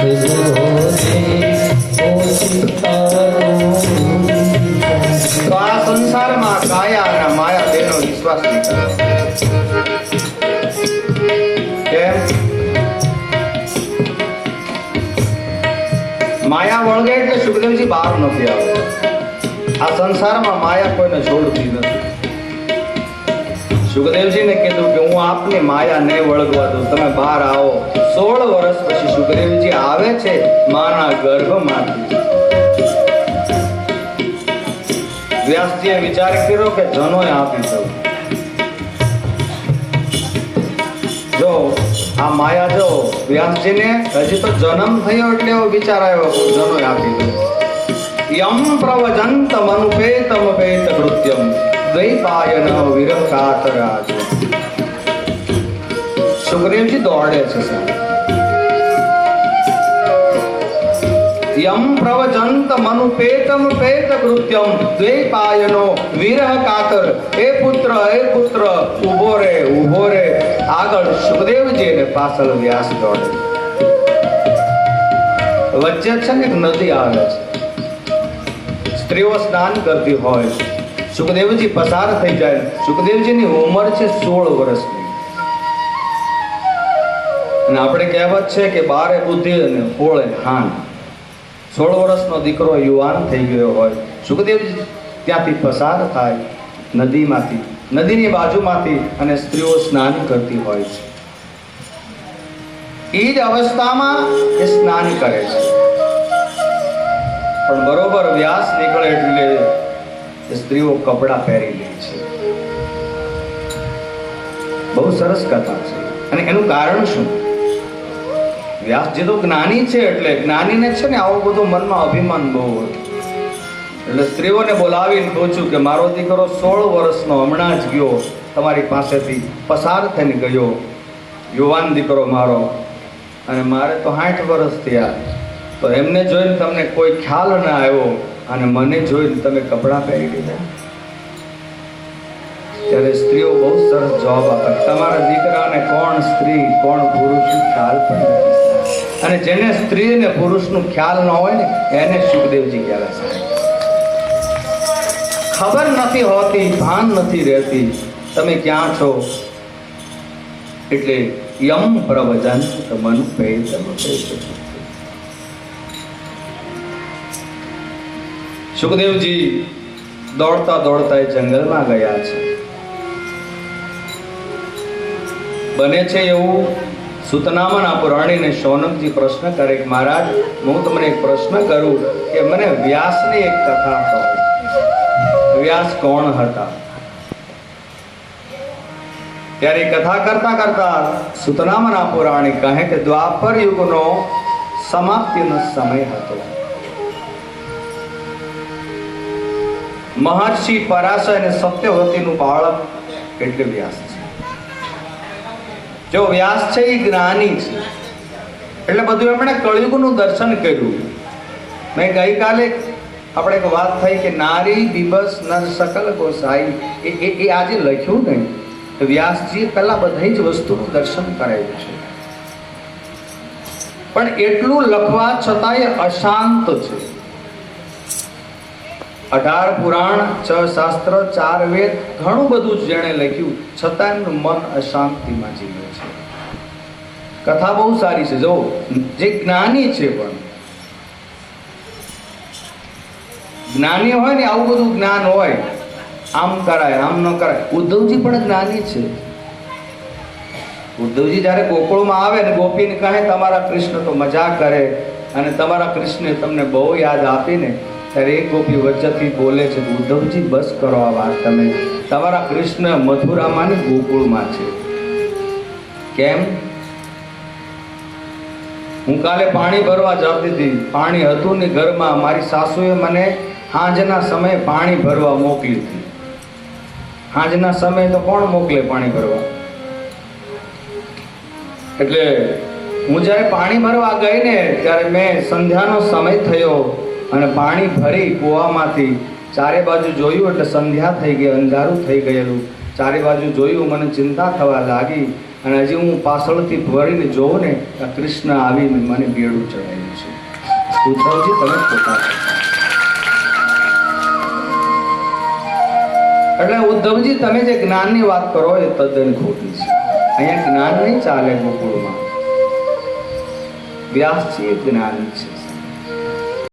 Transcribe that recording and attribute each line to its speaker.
Speaker 1: તો આ સંસારમાં કાયા અને માયા બેનો વિશ્વાસ માયા વળગે એટલે સુખદેવજી બહાર નથી આવતો. આ સંસારમાં માયા કોઈને છોડતી નથી. સુખદેવજીને કીધું કે હું આપની માયા નહીં વળગવા દઉં. તમે બહાર આવો. સોળ વર્ષ પછી સુખદેવજી આવે છે માના ગર્ભમાંથી. વ્યાસજીએ વિચાર કર્યો કે જનોય આપી દઉં. જો, આ માયા જો વ્યાસજીને હજી તો જન્મ થયો એટલે એવો વિચાર આવ્યો જનોય આપી દઉં. યમ પ્રવજંત મનુપેતમ પેત કૃત્યમ. દ્વૈપાયન વિરકાતરાજ સુખદેવજી દોડે છે સાહેબ યમ પ્રવચંત મનુપેતમ પેત કૃત્યમ. દ્વૈપાયનો વિરહ કાતર. હે પુત્ર હે પુત્ર, ઊભો રે ઊભો રે. આગળ સુખદેવજી ને પાછળ વ્યાસ દોડે. વચ્ચે છે એક નદી આવે છે. સ્ત્રીઓ સ્નાન કરતી હોય સુખદેવજી પસાર થઈ જાય. સુખદેવજીની ઉંમર છે સોળ વર્ષની. અને આપણે કહેવત છે કે બારે બુદ્ધિ અને હોળે હાન. સોળ વર્ષનો દીકરો યુવાન થઈ ગયો હોય. સુખદેવજી ત્યાંથી પસાર થાય નદીમાંથી, નદીની બાજુમાંથી અને સ્ત્રીઓ સ્નાન કરતી હોય છે. એ જ અવસ્થામાં એ સ્નાન કરે છે. પણ બરોબર વ્યાસ નીકળે એટલે એ સ્ત્રીઓ કપડાં પહેરી લે છે. બહુ સરસ કથા છે. અને એનું કારણ શું? વ્યાસજી તો જ્ઞાની છે એટલે જ્ઞાનીને છે ને આવો બધો મનમાં અભિમાન બહુ હોય. એટલે સ્ત્રીઓને બોલાવીને પૂછ્યું કે મારો દીકરો સોળ વર્ષનો હમણાં જ ગયો, તમારી પાસેથી પસાર થઈને ગયો. યુવાન દીકરો મારો. અને મારે તો સાઠ વર્ષ થયા. તો એમને જોઈને તમને કોઈ ખ્યાલ ના આવ્યો અને મને જોઈને તમે કપડાં પહેરી લીધા? ત્યારે સ્ત્રીઓ બહુ સરસ જવાબ આપે. તમારા દીકરાને કોણ સ્ત્રી, કોણ પુરુષ ખ્યાલ પણ અને જેને સ્ત્રી અને પુરુષનું ખ્યાલ ન હોય ને, એને સુખદેવજી કહેવાય છે ખબર નથી હોતી, ભાન નથી રહેતી. તમે ક્યાં છો? એટલે યમ પ્રવચન મન પેતમ પેત સુખદેવજી દોડતા દોડતા એ જંગલમાં ગયા છે. બને છે એવું સુતનામાના પુરાણીને શૌનકજી પ્રશ્ન કરે કે, મહારાજ, હું તમને એક પ્રશ્ન કરું કે મને વ્યાસની એક કથા કહો. વ્યાસ કોણ હતા? ત્યારે કથા કરતા કરતા સુતનામાના પુરાણી કહે કે, દ્વાપર યુગનો સમાપ્તિનો સમય હતો. મહર્ષિ પરાશર અને સત્યવતીનું બાળક એટલે વ્યાસ છે. જો વ્યાસ છે એ જ્ઞાની છે. એટલે બધું એમણે કળિયુગનું દર્શન કર્યું. મેં ગઈકાલે આપણે એક વાત થઈ કે નારી દિવસ નર સકલ ગોસાઈ. એ એ આજે લખ્યું નહીં વ્યાસજીએ પહેલા બધી જ વસ્તુનું દર્શન કરાવ્યું છે. પણ એટલું લખવા છતાંય અશાંત છે. અઢાર પુરાણ, છ શાસ્ત્ર, ચાર વેદ, ઘણું બધું જ જેણે લખ્યું. છતાં એમનું મન અશાંતિમાં જીવે છે. કથા બહુ સારી છે. જો જે જ્ઞાની છે પણ. જ્ઞાની હોય ને આવું બધું જ્ઞાન હોય, આમ કરાય, આમ ન કરાય. ઉદ્ધવજી પણ જ્ઞાની છે. ઉદ્ધવજી જ્યારે ગોકુળમાં આવે ને ગોપીને કહે, તમારા કૃષ્ણ તો મજા કરે અને તમારા કૃષ્ણે તમને બહુ યાદ આપીને ત્યારે એક ગોપી વચ્ચેથી બોલે છે, ઉદ્ધવજી, બસ કરો આ વાત તમે. તમારા કૃષ્ણ મથુરામાં ને ગોકુળમાં છે. કેમ? હું કાલે પાણી ભરવા જતી હતી. પાણી હતું ને ઘરમાં. મારી સાસુએ મને સાંજના સમયે પાણી ભરવા મોકલી હતી. સાંજના સમયે તો કોણ મોકલે પાણી ભરવા? એટલે હું જ્યારે પાણી ભરવા ગઈ ને, ત્યારે મેં સંધ્યાનો સમય થયો. અને પાણી ભરી કૂવામાંથી ચારે બાજુ જોયું એટલે સંધ્યા થઈ ગઈ, અંધારું થઈ ગયેલું. ચારે બાજુ જોયું, મને ચિંતા થવા લાગી અને હજી હું પાછળથી વળીને જોઉં ને કૃષ્ણ આવીને મને બેડું ચડાવ્યું છે. ઉદ્ધવજી, તમે પોતા. એટલે ઉદ્ધવજી, તમે જે જ્ઞાનની વાત કરો એ તદ્દન ખોટી છે. અહીંયા જ્ઞાન નહીં ચાલે ગોકુળમાં. વ્યાસજી જ્ઞાની છે.